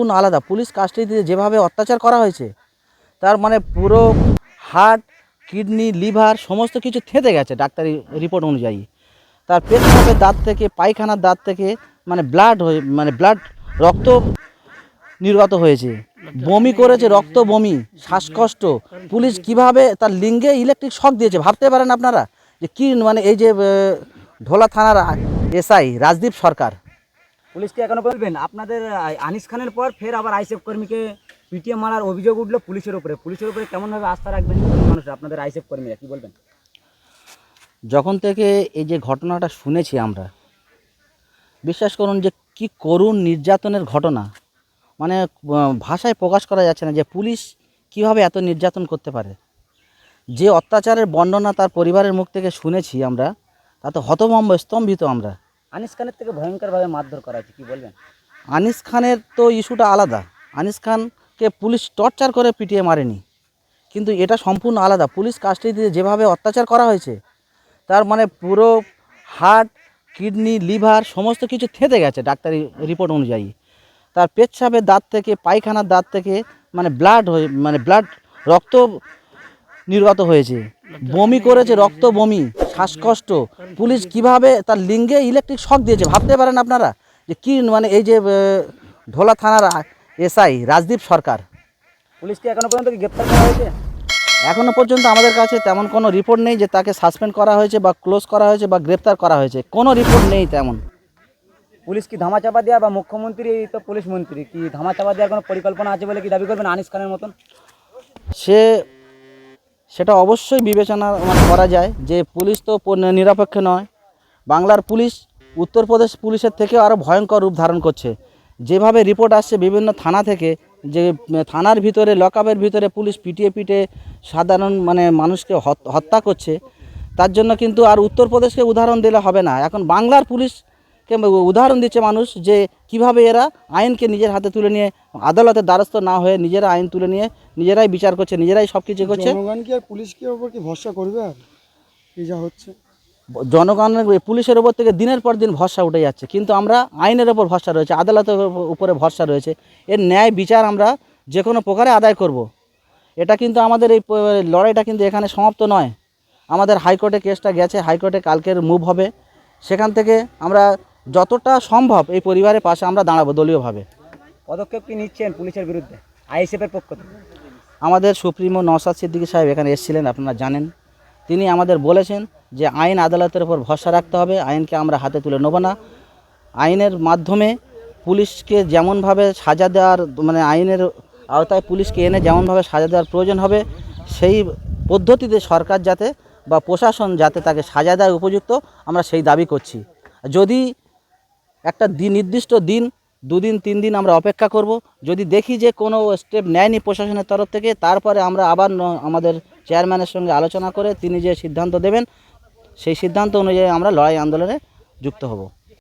সম্পূর্ণ আলাদা। পুলিশ কাস্টাডিতে যেভাবে অত্যাচার করা হয়েছে, তার মানে পুরো হার্ট কিডনি লিভার সমস্ত কিছু থেঁতে গেছে ডাক্তারি রিপোর্ট অনুযায়ী। তার পেটসাপের দাঁত থেকে, পায়খানার দাঁত থেকে মানে ব্লাড হয়ে মানে ব্লাড রক্ত নির্গত হয়েছে। বমি করেছে রক্ত বমি, শ্বাসকষ্ট। পুলিশ কীভাবে তার লিঙ্গে ইলেকট্রিক শক দিয়েছে ভাবতে পারেন আপনারা? যে কি মানে এই যে ঢোলা থানার এসআই রাজদীপ সরকার। পুলিশকে এখনও বলবেন? আপনাদের আনিস খানের পর ফের আবার আইসেফ কর্মীকে পিটিএ মারার অভিযোগ উঠল পুলিশের উপরে। পুলিশের উপরে কেমনভাবে আস্থা রাখবেন মানুষ, আপনাদের আইসেফ কর্মীরা, কি বলবেন? যখন থেকে এই যে ঘটনাটা শুনেছি আমরা, বিশ্বাস করুন যে কি করুণ নির্যাতনের ঘটনা। মানে ভাষায় প্রকাশ করা যাচ্ছে না যে পুলিশ কীভাবে এত নির্যাতন করতে পারে। যে অত্যাচারের বর্ণনা তার পরিবারের মুখ থেকে শুনেছি আমরা, তাতে হতভম্ব, স্তম্ভিত আমরা। আনিস খানের থেকে ভয়ঙ্করভাবে মারধর করা হয়েছে, কি বলবেন? আনিস খানের তো ইস্যুটা আলাদা। আনিস খানকে পুলিশ টর্চার করে পিটিয়ে মারেনি। কিন্তু এটা সম্পূর্ণ আলাদা। পুলিশ কাস্টাডিতে যেভাবে অত্যাচার করা হয়েছে, তার মানে পুরো হার্ট, কিডনি, লিভার, সমস্ত কিছু থেঁতে গেছে ডাক্তারি রিপোর্ট অনুযায়ী। তার পেচ্ছাপের দাঁত থেকে, পায়খানার দাঁত থেকে মানে ব্লাড হয়ে মানে ব্লাড রক্ত নির্গত হয়েছে। বমি করেছে রক্ত বমি। শ্বাসকষ্ট পুলিশ কীভাবে তার লিঙ্গে ইলেকট্রিক শক দিয়েছে ভাবতে পারেন আপনারা? যে কি মানে এই যে ঢোলা থানার এসআই রাজদীপ সরকার। পুলিশকে এখনও পর্যন্ত কি গ্রেপ্তার করা হয়েছে? এখনও পর্যন্ত আমাদের কাছে তেমন কোনো রিপোর্ট নেই যে তাকে সাসপেন্ড করা হয়েছে বা ক্লোজ করা হয়েছে বা গ্রেপ্তার করা হয়েছে। কোনো রিপোর্ট নেই তেমন। পুলিশ কি ধামাচাপা দেওয়া বা মুখ্যমন্ত্রী এই তো পুলিশ মন্ত্রী কি ধামাচাপা দেওয়ার কোনো পরিকল্পনা আছে বলে কি দাবি করবেন আনিস খানের মতন? সে সেটা অবশ্যই বিবেচনা মানে করা যায় যে পুলিশ তো নিরপেক্ষ নয়। বাংলার পুলিশ উত্তরপ্রদেশ পুলিশের থেকে আরও ভয়ঙ্কর রূপ ধারণ করছে। যেভাবে রিপোর্ট আসছে বিভিন্ন থানা থেকে যে থানার ভিতরে, লকআপের ভিতরে পুলিশ পিটিয়ে পিটিয়ে সাধারণ মানে মানুষকে হত- হত্যা করছে, তার জন্য কিন্তু আর উত্তরপ্রদেশকে উদাহরণ দিলে হবে না। এখন বাংলার পুলিশকে উদাহরণ দিচ্ছে মানুষ যে কীভাবে এরা আইনকে নিজের হাতে তুলে নিয়ে আদালতের দ্বারস্থ না হয়ে নিজেরা আইন তুলে নিয়ে নিজেরাই বিচার করছে নিজেরাই সব কিছু করছে। জনগণ কি আর পুলিশকে ওপর কি ভরসা করবে আর? এই যা হচ্ছে। জনগণের পুলিশের ওপর থেকে দিনের পর দিন ভরসা উঠে যাচ্ছে কিন্তু আমরা আইনের ওপর ভরসা রয়েছে আদালতের উপরে ভরসা রয়েছে। এর ন্যায় বিচার আমরা যে কোনো প্রকারে আদায় করব। এটা কিন্তু আমাদের এই লড়াইটা কিন্তু এখানে সমাপ্ত নয়। আমাদের হাইকোর্টে কেসটা গেছে হাইকোর্টে কালকের মুভ হবে। সেখান থেকে আমরা যতটা সম্ভব এই পরিবারের পাশে আমরা দাঁড়াবো দলীয়ভাবে। পদক্ষেপ কি নিচ্ছেন পুলিশের বিরুদ্ধে? আইএসএফের পক্ষ থেকে। আমাদের সুপ্রিমো নওসাদ সিদ্দিকী সাহেব এখানে এসেছিলেন আপনারা জানেন। তিনি আমাদের বলেছেন যে আইন আদালতের উপর ভরসা রাখতে হবে আইনকে আমরা হাতে তুলে নেব না। আইনের মাধ্যমে পুলিশকে যেমনভাবে সাজা দেওয়ার মানে আইনের আওতায় পুলিশকে এনে যেমনভাবে সাজা দেওয়ার প্রয়োজন হবে সেই পদ্ধতিতে সরকার যাতে বা প্রশাসন যাতে তাকে সাজা দেয় উপযুক্ত আমরা সেই দাবি করছি। যদি একটা দিন নির্দিষ্ট দিন, দুদিন তিন দিন আমরা অপেক্ষা করব। যদি দেখি যে কোনো স্টেপ নেয়নি প্রশাসনের তরফ থেকে, তারপরে আমরা আবার আমাদের চেয়ারম্যানের সঙ্গে আলোচনা করে তিনি যে সিদ্ধান্ত দেবেন, সেই সিদ্ধান্ত অনুযায়ী আমরা লড়াই আন্দোলনে যুক্ত হব।